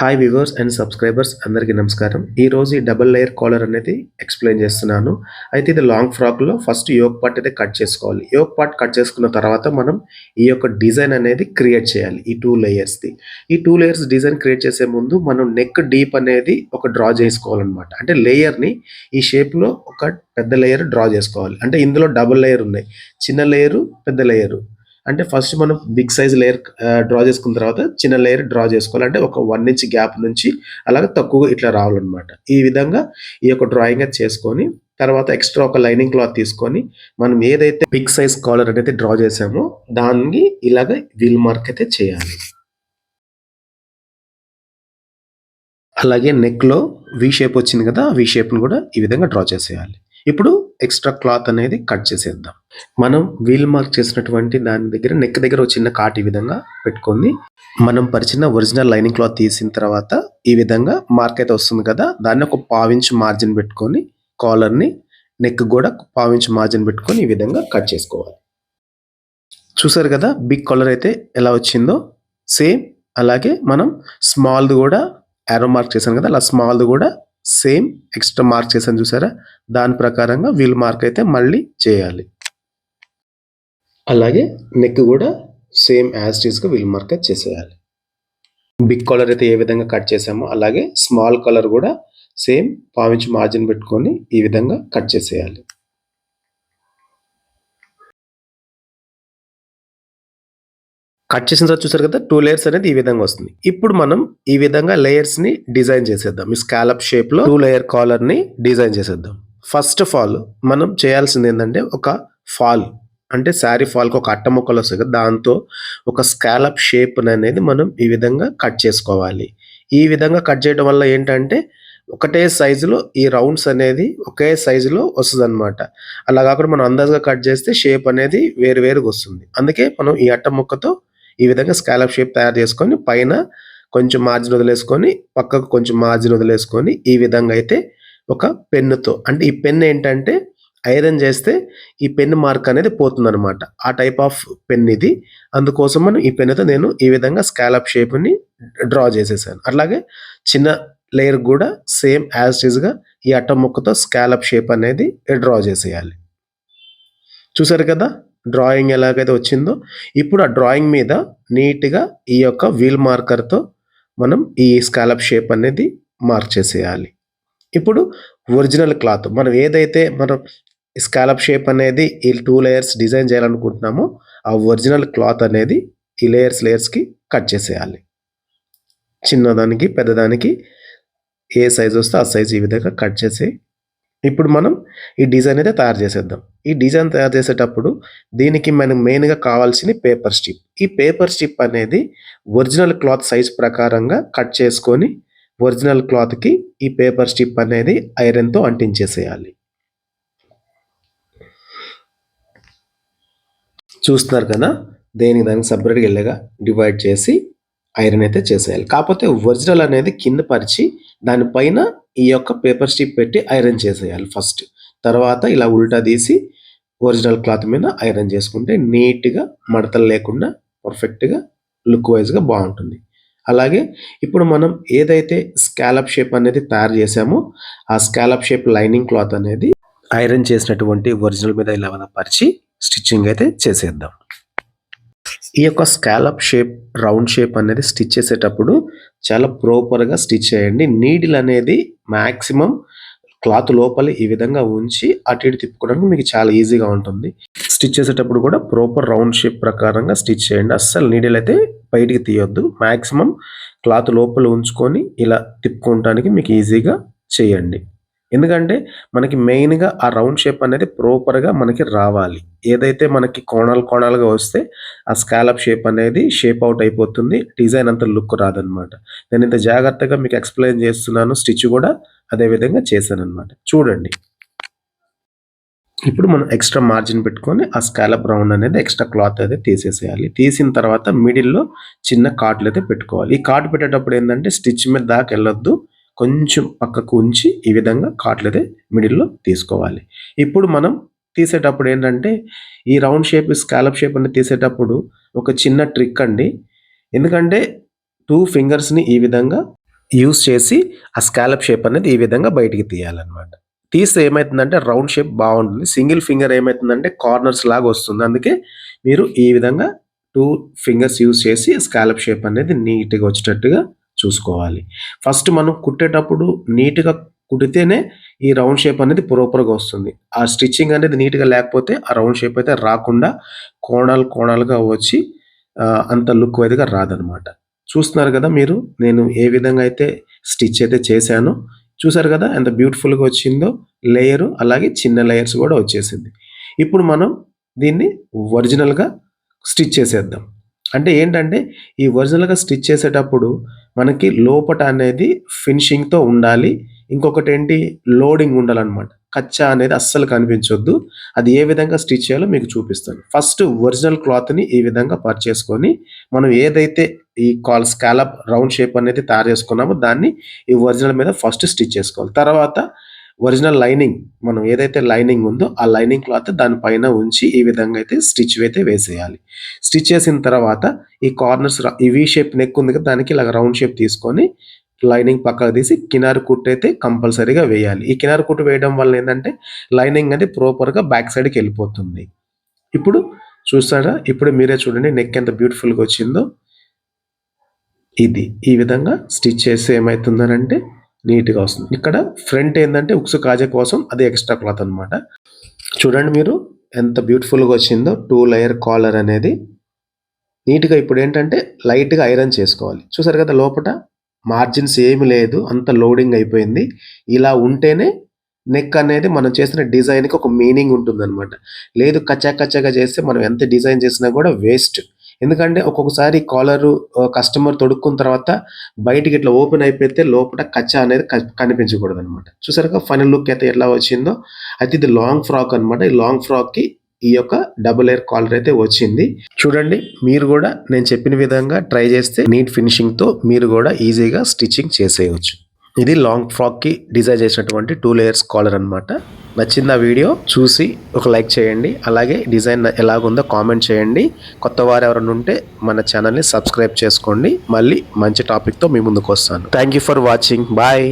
Hi viewers and subscribers అందరికీ నమస్కారం. ఈ రోజు ఈ డబుల్ లేయర్ కాలర్ అనేది ఎక్స్ప్లెయిన్ చేస్తున్నాను. అయితే ఇది లాంగ్ ఫ్రాక్లో ఫస్ట్ యోక్ పార్ట్ అయితే కట్ చేసుకోవాలి. యోక్ పార్ట్ కట్ చేసుకున్న తర్వాత మనం ఈ యొక్క డిజైన్ అనేది క్రియేట్ చేయాలి ఈ టూ లేయర్స్ది ఈ టూ లేయర్స్ డిజైన్ క్రియేట్ చేసే ముందు మనం నెక్ డీప్ అనేది ఒక డ్రా చేసుకోవాలన్నమాట. అంటే లేయర్ని ఈ షేప్లో ఒక పెద్ద లేయర్ డ్రా చేసుకోవాలి. అంటే ఇందులో డబుల్ లేయర్ ఉన్నాయి. చిన్న లేయరు పెద్ద లేయరు అంటే ఫస్ట్ మనం బిగ్ సైజ్ లేయర్ డ్రా చేసుకున్న తర్వాత చిన్న లేయర్ డ్రా చేసుకోవాలి అంటే ఒక వన్ ఇంచ్ గ్యాప్ నుంచి అలాగే తక్కువగా ఇట్లా రావాలన్నమాట. ఈ విధంగా ఈ యొక్క డ్రాయింగ్ చేసుకొని తర్వాత ఎక్స్ట్రా ఒక లైనింగ్ క్లాత్ తీసుకొని మనం ఏదైతే బిగ్ సైజ్ కాలర్ అనేది డ్రా చేసామో దాన్ని ఇలాగ వీల్ మార్క్ అయితే చేయాలి. అలాగే నెక్లో వీ వి షేప్ వచ్చింది కదా వి షేప్ను కూడా ఈ విధంగా డ్రా చేసేయాలి. ఇప్పుడు ఎక్స్ట్రా క్లాత్ అనేది కట్ చేసేద్దాం. మనం వీల్ మార్క్ చేసినటువంటి దాని దగ్గర నెక్ దగ్గర ఒక చిన్న కాట్ ఈ విధంగా పెట్టుకొని మనం పరిచిన ఒరిజినల్ లైనింగ్ క్లాత్ తీసిన తర్వాత ఈ విధంగా మార్క్ అయితే వస్తుంది కదా దాన్ని ఒక పావించ్ మార్జిన్ పెట్టుకొని కాలర్ని నెక్ కూడా పావించ్ మార్జిన్ పెట్టుకొని ఈ విధంగా కట్ చేసుకోవాలి. చూసారు కదా బిగ్ కాలర్ అయితే ఎలా వచ్చిందో? సేమ్ అలాగే మనం స్మాల్ది కూడా యారో మార్క్ చేశాను కదా అలా స్మాల్ది కూడా సేమ్ ఎక్స్ట్రా మార్క్ చేశాను చూసారా? దాని ప్రకారంగా వీల్ మార్క్ అయితే మళ్ళీ చేయాలి. అలాగే నెక్ కూడా సేమ్ యాజ్ టీస్గా వీల్ మార్కెట్ చేసేయాలి. బిగ్ కాలర్ అయితే ఏ విధంగా కట్ చేసామో అలాగే స్మాల్ కలర్ కూడా సేమ్ పావించి మార్జిన్ పెట్టుకొని ఈ విధంగా కట్ చేసేయాలి. కట్ చేసిన తర్వాత చూసారు కదా టూ లేయర్స్ అనేది ఈ విధంగా వస్తుంది. ఇప్పుడు మనం ఈ విధంగా లేయర్స్ని డిజైన్ చేసేద్దాం. ఈ స్కాలప్ షేప్లో టూ లేయర్ కాలర్ని డిజైన్ చేసేద్దాం. ఫస్ట్ ఆఫ్ ఆల్ మనం చేయాల్సింది ఏంటంటే ఒక ఫాల్ అంటే శారీ ఫాల్కి ఒక అట్ట ముక్కలు వస్తాయి కదా దాంతో ఒక స్కాలప్ షేప్ అనేది మనం ఈ విధంగా కట్ చేసుకోవాలి. ఈ విధంగా కట్ చేయడం వల్ల ఏంటంటే ఒకటే సైజులో ఈ రౌండ్స్ అనేది ఒకే సైజులో వస్తుంది అనమాట అలా కాకుండా మనం అందాజుగా కట్ చేస్తే షేప్ అనేది వేరు వేరుగా వస్తుంది. అందుకే మనం ఈ అట్ట ముక్కతో ఈ విధంగా స్కాలప్ షేప్ తయారు చేసుకొని పైన కొంచెం మార్జిన్ వదిలేసుకొని పక్కకు కొంచెం మార్జిన్ వదిలేసుకొని ఈ విధంగా అయితే ఒక పెన్నుతో అంటే ఈ పెన్ ఏంటంటే ఐరన్ చేస్తే ఈ పెన్ మార్క్ అనేది పోతుంది అనమాట ఆ టైప్ ఆఫ్ పెన్ ఇది. అందుకోసం మనం ఈ పెన్నుతో నేను ఈ విధంగా స్కాలప్ షేప్ని డ్రా చేసేసాను. అలాగే చిన్న లేయర్ కూడా సేమ్ యాజ్గా ఈ అట్ట ముక్కతో స్కాలప్ షేప్ అనేది డ్రా చేసేయాలి. చూసారు కదా డ్రాయింగ్ ఎలాగైతే వచ్చిందో? ఇప్పుడు ఆ డ్రాయింగ్ మీద నీట్గా ఈ యొక్క వీల్ మార్కర్తో మనం ఈ స్కాలప్ షేప్ అనేది మార్క్ చేసేయాలి ఇప్పుడు ఒరిజినల్ క్లాత్ మనం ఏదైతే మనం స్కాలప్ షేప్ అనేది ఈ టూ లేయర్స్ డిజైన్ చేయాలనుకుంటున్నామో. ఆ ఒరిజినల్ క్లాత్ అనేది ఈ లేయర్స్ లేయర్స్కి కట్ చేసేయాలి. చిన్నదానికి పెద్దదానికి ఏ సైజ్ వస్తే ఆ సైజ్ ఈ విధంగా కట్ చేసి ఇప్పుడు మనం ఈ డిజైన్ అయితే తయారు చేసేద్దాం. ఈ డిజైన్ తయారు చేసేటప్పుడు దీనికి మనకు మెయిన్గా కావాల్సిన పేపర్ స్టిప్ ఈ పేపర్ స్టిప్ అనేది ఒరిజినల్ క్లాత్ సైజ్ ప్రకారంగా కట్ చేసుకొని ఒరిజినల్ క్లాత్కి ఈ పేపర్ స్టిప్ అనేది ఐరన్తో అంటించేసేయాలి. చూస్తున్నారు కదా దేనికి దానికి సపరేట్గా వెళ్ళగా డివైడ్ చేసి ఐరన్ అయితే చేసేయాలి. కాకపోతే ఒరిజినల్ అనేది కింద పరిచి దానిపైన ఈ యొక్క పేపర్ స్ట్రిప్ పెట్టి ఐరన్ చేసేయాలి ఫస్ట్ తర్వాత ఇలా ఉల్టా తీసి ఒరిజినల్ క్లాత్ మీద ఐరన్ చేసుకుంటే నీట్గా మడతలు లేకుండా పర్ఫెక్ట్గా లుక్ వైజ్గా బాగుంటుంది. అలాగే ఇప్పుడు మనం ఏదైతే స్కాలప్ షేప్ అనేది తయారు చేసామో ఆ స్కాలప్ షేప్ లైనింగ్ క్లాత్ అనేది ఐరన్ చేసినటువంటి ఒరిజినల్ మీద ఇలా పరిచి స్టిచ్చింగ్ అయితే చేసేద్దాం. ఈ యొక్క స్కాలప్ షేప్ రౌండ్ షేప్ అనేది స్టిచ్ చేసేటప్పుడు చాలా ప్రాపర్గా స్టిచ్ చేయండి. నీడిల్ అనేది మ్యాక్సిమం క్లాత్ లోపల ఈ విధంగా ఉంచి అటు ఇటు తిప్పుకోవడానికి మీకు చాలా ఈజీగా ఉంటుంది. స్టిచ్ చేసేటప్పుడు కూడా ప్రాపర్ రౌండ్ షేప్ ప్రకారంగా స్టిచ్ చేయండి. అస్సలు నీడిల్ అయితే బయటికి తీయొద్దు. మ్యాక్సిమం క్లాత్ లోపల ఉంచుకొని ఇలా తిప్పుకోవడానికి మీకు ఈజీగా చేయండి. ఎందుకంటే మనకి మెయిన్గా ఆ రౌండ్ షేప్ అనేది ప్రాపర్గా మనకి రావాలి. ఏదైతే మనకి కోణాలు కోణాలుగా వస్తే ఆ స్కాలప్ షేప్ అనేది షేప్ అవుట్ అయిపోతుంది. డిజైన్ అంత లుక్ రాదనమాట నేను ఇంత జాగ్రత్తగా మీకు ఎక్స్ప్లెయిన్ చేస్తున్నాను స్టిచ్ కూడా అదే విధంగా చేశాను అనమాట చూడండి. ఇప్పుడు మనం ఎక్స్ట్రా మార్జిన్ పెట్టుకొని ఆ స్కాలప్ రౌండ్ అనేది ఎక్స్ట్రా క్లాత్ అయితే తీసేసేయాలి. తీసిన తర్వాత మిడిల్లో చిన్న కాట్లు అయితే పెట్టుకోవాలి. ఈ కాటు పెట్టేటప్పుడు ఏంటంటే స్టిచ్ మీద దాకా వెళ్ళొద్దు. కొంచెం పక్కకు ఉంచి ఈ విధంగా కాట్లు అయితే మిడిల్లో తీసుకోవాలి. ఇప్పుడు మనం తీసేటప్పుడు ఏంటంటే ఈ రౌండ్ షేప్ స్కాలప్ షేప్ అనేది తీసేటప్పుడు ఒక చిన్న ట్రిక్ అండి. ఎందుకంటే టూ ఫింగర్స్ని ఈ విధంగా యూస్ చేసి ఆ స్కాలప్ షేప్ అనేది ఈ విధంగా బయటికి తీయాలన్నమాట. తీస్తే ఏమవుతుందంటే రౌండ్ షేప్ బాగుంటుంది. సింగిల్ ఫింగర్ ఏమవుతుందంటే కార్నర్స్ లాగా వస్తుంది. అందుకే మీరు ఈ విధంగా టూ ఫింగర్స్ యూస్ చేసి స్కాలప్ షేప్ అనేది నీట్గా వచ్చేటట్టుగా చూసుకోవాలి. ఫస్ట్ మనం కుట్టేటప్పుడు నీట్గా కుడితేనే ఈ రౌండ్ షేప్ అనేది ప్రోపర్గా వస్తుంది. ఆ స్టిచ్చింగ్ అనేది నీట్గా లేకపోతే ఆ రౌండ్ షేప్ అయితే రాకుండా కోణాలు కోణాలుగా వచ్చి అంత లుక్ వైజ్గా రాదనమాట. చూస్తున్నారు కదా మీరు నేను ఏ విధంగా అయితే స్టిచ్ అయితే చేశానో చూసారు కదా ఎంత బ్యూటిఫుల్గా వచ్చిందో లేయరు అలాగే చిన్న లేయర్స్ కూడా వచ్చేసింది. ఇప్పుడు మనం దీన్ని ఒరిజినల్గా స్టిచ్ చేసేద్దాం. అంటే ఏంటంటే ఈ ఒరిజినల్గా స్టిచ్ చేసేటప్పుడు మనకి లోపట అనేది ఫినిషింగ్తో ఉండాలి. ఇంకొకటి ఏంటి లోడింగ్ ఉండాలన్నమాట. కచ్చా అనేది అస్సలు కనిపించొద్దు. అది ఏ విధంగా స్టిచ్ చేయాలో మీకు చూపిస్తాను. ఫస్ట్ ఒరిజినల్ క్లాత్ని ఈ విధంగా పర్చేసుకొని మనం ఏదైతే ఈ కాల్ స్కాలప్ రౌండ్ షేప్ అనేది తయారు చేసుకున్నామో దాన్ని ఈ ఒరిజినల్ మీద ఫస్ట్ స్టిచ్ చేసుకోవాలి. తర్వాత ఒరిజినల్ లైనింగ్ మనం ఏదైతే లైనింగ్ ఉందో ఆ లైనింగ్ క్లాత్ దానిపైన ఉంచి ఈ విధంగా అయితే స్టిచ్ అయితే వేసేయాలి. స్టిచ్ చేసిన తర్వాత ఈ కార్నర్స్ ఈ వి షేప్ నెక్ ఉంది కదా దానికి ఇలా రౌండ్ షేప్ తీసుకొని లైనింగ్ పక్కకు తీసి కినారు కుట్టు అయితే కంపల్సరీగా వేయాలి. ఈ కినారు కుట్టు వేయడం వల్ల ఏంటంటే లైనింగ్ అనేది ప్రాపర్గా బ్యాక్ సైడ్కి వెళ్ళిపోతుంది. ఇప్పుడు చూస్తారా? ఇప్పుడు మీరే చూడండి నెక్ ఎంత బ్యూటిఫుల్గా వచ్చిందో. ఇది ఈ విధంగా స్టిచ్ చేస్తే ఏమవుతుందనంటే నీట్గా వస్తుంది. ఇక్కడ ఫ్రంట్ ఏంటంటే ఉక్సు కాజా కోసం అది ఎక్స్ట్రా క్లాత్ అనమాట చూడండి మీరు ఎంత బ్యూటిఫుల్గా వచ్చిందో టూ లేయర్ కాలర్ అనేది. నీట్గా ఇప్పుడు ఏంటంటే లైట్గా ఐరన్ చేసుకోవాలి. చూసారు కదా లోపల మార్జిన్స్ ఏమి లేదు అంత లోడింగ్ అయిపోయింది. ఇలా ఉంటేనే నెక్ అనేది మనం చేసిన డిజైన్కి ఒక మీనింగ్ ఉంటుందన్నమాట. లేదు కచ్చా కచ్చాగా చేస్తే మనం ఎంత డిజైన్ చేసినా కూడా వేస్ట్. ఎందుకంటే ఒక్కొక్కసారి కాలర్ కస్టమర్ తొడుక్కున్న తర్వాత బయటికి ఇట్లా ఓపెన్ అయిపోతే లోపల కచ్చా అనేది కనిపించకూడదు అనమాట చూసారుగా ఫైనల్ లుక్ అయితే ఎట్లా వచ్చిందో? అయితే ఇది లాంగ్ ఫ్రాక్ అన్నమాట. ఈ లాంగ్ ఫ్రాక్కి ఈ యొక్క డబుల్ ఎయిర్ కాలర్ అయితే వచ్చింది. చూడండి మీరు కూడా నేను చెప్పిన విధంగా ట్రై చేస్తే నీట్ ఫినిషింగ్తో మీరు కూడా ఈజీగా స్టిచ్చింగ్ చేసేయవచ్చు ఇది లాంగ్ ఫ్రాక్కి డిజైన్ చేసినటువంటి టూ లేయర్స్ కాలర్ అనమాట నచ్చింది ఆ వీడియో చూసి ఒక లైక్ చేయండి. అలాగే డిజైన్ ఎలాగుందో కామెంట్ చేయండి. కొత్త వారు ఎవరైనా ఉంటే మన ఛానల్ని సబ్స్క్రైబ్ చేసుకోండి. మళ్ళీ మంచి టాపిక్తో మీ ముందుకు వస్తాను. Thank you for watching bye